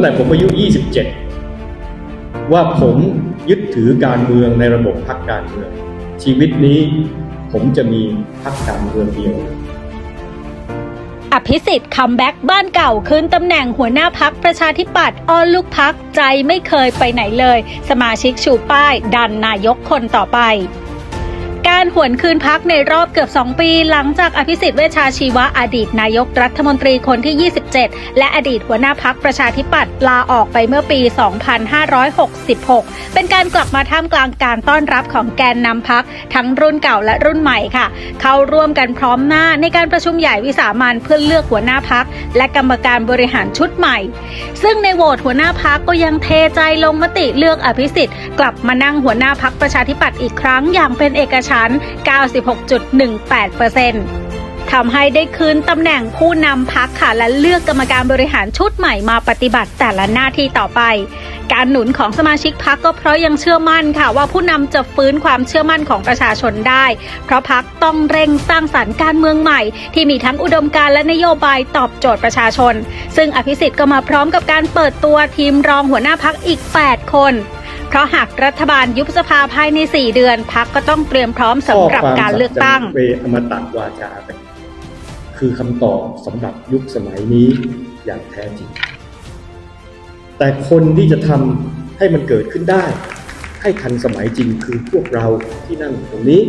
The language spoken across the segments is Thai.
ตั้งแต่ผมอายุ 27 ว่าผมยึดถือการเมืองในระบบพรรคการเมือง ชีวิตนี้ผมจะมีพรรคการเมืองเดียว อภิสิทธิ์คัมแบ็กบ้านเก่าคืนตำแหน่งหัวหน้าพักประชาธิปัตย์อ้อนลูกพักใจไม่เคยไปไหนเลย สมาชิกชูป้าย ดันนายกคนต่อไป การหวนคืนพักในรอบเกือบ 2 ปี หลังจากอภิสิทธิ์เวชชาชีวะอดีตนายกรัฐมนตรีคนที่ 27 และอดีตหัวหน้าพักประชาธิปัตย์ลาออกไปเมื่อปี 2566 เป็นการกลับมาท่ามกลางการต้อนรับของแกนนำพักทั้งรุ่นเก่าและรุ่นใหม่ค่ะ เข้าร่วมกันพร้อมหน้าในการประชุมใหญ่วิสามันเพื่อเลือกหัวหน้าพักและกรรมการบริหารชุดใหม่ ซึ่งในโหวตหัวหน้าพักก็ยังเทใจลงมติเลือกอภิสิทธิ์กลับมานั่งหัวหน้าพักประชาธิปัตย์อีกครั้งอย่างเป็นเอกฉัน96.18%ทำให้ได้คืนตำแหน่งผู้นำพักค่ะและเลือกกรรมการบริหารชุดใหม่มาปฏิบัติแต่ละหน้าที่ต่อไปการหนุนของสมาชิกพักก็เพราะยังเชื่อมั่นค่ะ ว่าผู้นำจะฟื้นความเชื่อมั่นของประชาชนได้ เพราะพักต้องเร่งสร้างสรรค์การเมืองใหม่ ที่มีทั้งอุดมการและนโยบายตอบโจทย์ประชาชน ซึ่งอภิสิทธิ์ก็มาพร้อมกับการเปิดตัวทีมรองหัวหน้าพักอีก 8 คน เพราะหากรัฐบาลยุบสภาภายใน 4 เดือนพักก็ต้องเตรียมพร้อมสำหรับการเลือกตั้งข้อความสัจจะเวอมตะวาจาเป็นคือคำตอบสำหรับยุคสมัยนี้อย่างแท้จริง แต่คนที่จะทำให้มันเกิดขึ้นได้ ให้ทันสมัยจริงคือพวกเราที่นั่งตรงนี้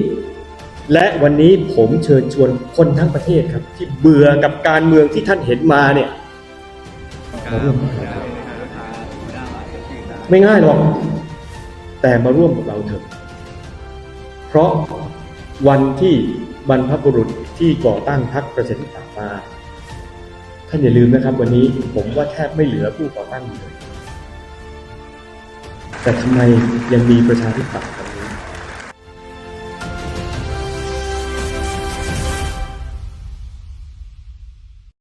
และวันนี้ผมเชิญชวนคนทั้งประเทศครับ ที่เบื่อกับการเมืองที่ท่านเห็นมาเนี่ยมาร่วมกับเราเถอะไม่ง่ายหรอก แต่มาร่วมกับเราเถอะเพราะวันที่บรรพบุรุษที่ก่อตั้งพรรคประชาธิปัตย์มาท่านอย่าลืมนะครับ วันนี้ผมว่าแทบไม่เหลือผู้ก่อตั้งเลย แต่ทำไมยังมีประชาธิปัตย์